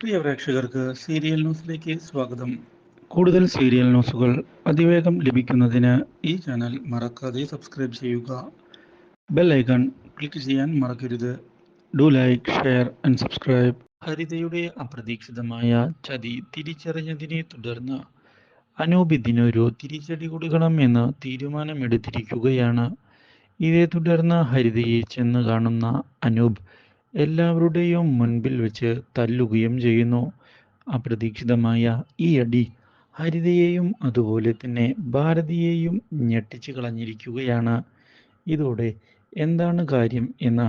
പ്രിയ പ്രേക്ഷകർക്ക് സീരിയൽ ന്യൂസിലേക്ക് സ്വാഗതം. കൂടുതൽ സീരിയൽ ന്യൂസുകൾ അതിവേഗം ലഭിക്കുന്നതിന് ഈ ചാനൽ മറക്കാതെ സബ്സ്ക്രൈബ് ചെയ്യുക. ബെൽ ഐക്കൺ ക്ലിക്ക് ചെയ്യാൻ മറക്കരുത്. Do like share and subscribe. ഹരിതയുടെ അപ്രതീക്ഷിതമായ ചതി തിരിച്ചറിഞ്ഞതിനെ തുടർന്ന് അനൂപ് ഇതിനൊരു തിരിച്ചടി കൊടുക്കണം എന്ന് തീരുമാനമെടുത്തിരിക്കുകയാണ്. ഇതേ തുടർന്ന് ഹരിതയെ ചെന്ന് കാണുന്ന അനൂപ് എല്ലാവരുടെയും മുൻപിൽ വെച്ച് തല്ലുകയും ചെയ്യുന്നു. അപ്രതീക്ഷിതമായ ഈ അടി ഹരിതയെയും അതുപോലെ തന്നെ ഭാരതിയെയും ഞെട്ടിച്ചു കളഞ്ഞിരിക്കുകയാണ്. ഇതോടെ എന്താണ് കാര്യം എന്ന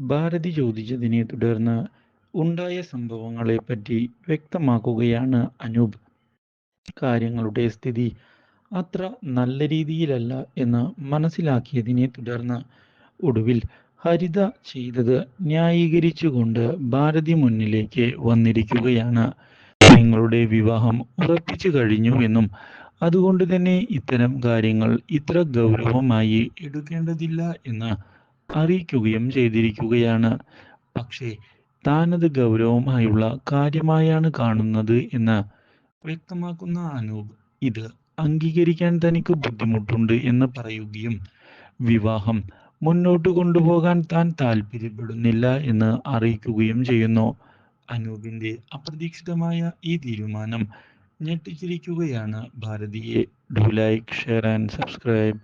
ഭാരതി ചോദിച്ചതിനെ തുടർന്ന് ഉണ്ടായ സംഭവങ്ങളെ പറ്റി വ്യക്തമാക്കുകയാണ് അനൂപ്. കാര്യങ്ങളുടെ സ്ഥിതി അത്ര നല്ല രീതിയിലല്ല എന്ന് മനസ്സിലാക്കിയതിനെ തുടർന്ന് ഒടുവിൽ ഹരിത ചെയ്തത് ന്യായീകരിച്ചുകൊണ്ട് ഭാരതി മുന്നിലേക്ക് വന്നിരിക്കുകയാണ്. നിങ്ങളുടെ വിവാഹം ഉറപ്പിച്ചു കഴിഞ്ഞു എന്നും അതുകൊണ്ട് തന്നെ ഇത്തരം കാര്യങ്ങൾ ഇത്ര ഗൗരവമായി എടുക്കേണ്ടതില്ല എന്ന് അറിയിക്കുകയും ചെയ്തിരിക്കുകയാണ്. പക്ഷേ താനത് ഗൗരവമായുള്ള കാര്യമായാണ് കാണുന്നത് എന്ന് വ്യക്തമാക്കുന്ന അനൂപ് ഇത് അംഗീകരിക്കാൻ തനിക്ക് ബുദ്ധിമുട്ടുണ്ട് എന്ന് പറയുകയും വിവാഹം മുന്നോട്ട് കൊണ്ടുപോകാൻ താൻ താല്പര്യപ്പെടുന്നില്ല എന്ന് അറിയിക്കുകയും ചെയ്യുന്നു. അനൂപിന്റെ അപ്രതീക്ഷിതമായ ഈ തീരുമാനം ഞെട്ടിച്ചിരിക്കുകയാണ് ഭാരതിയെ. Do like share and subscribe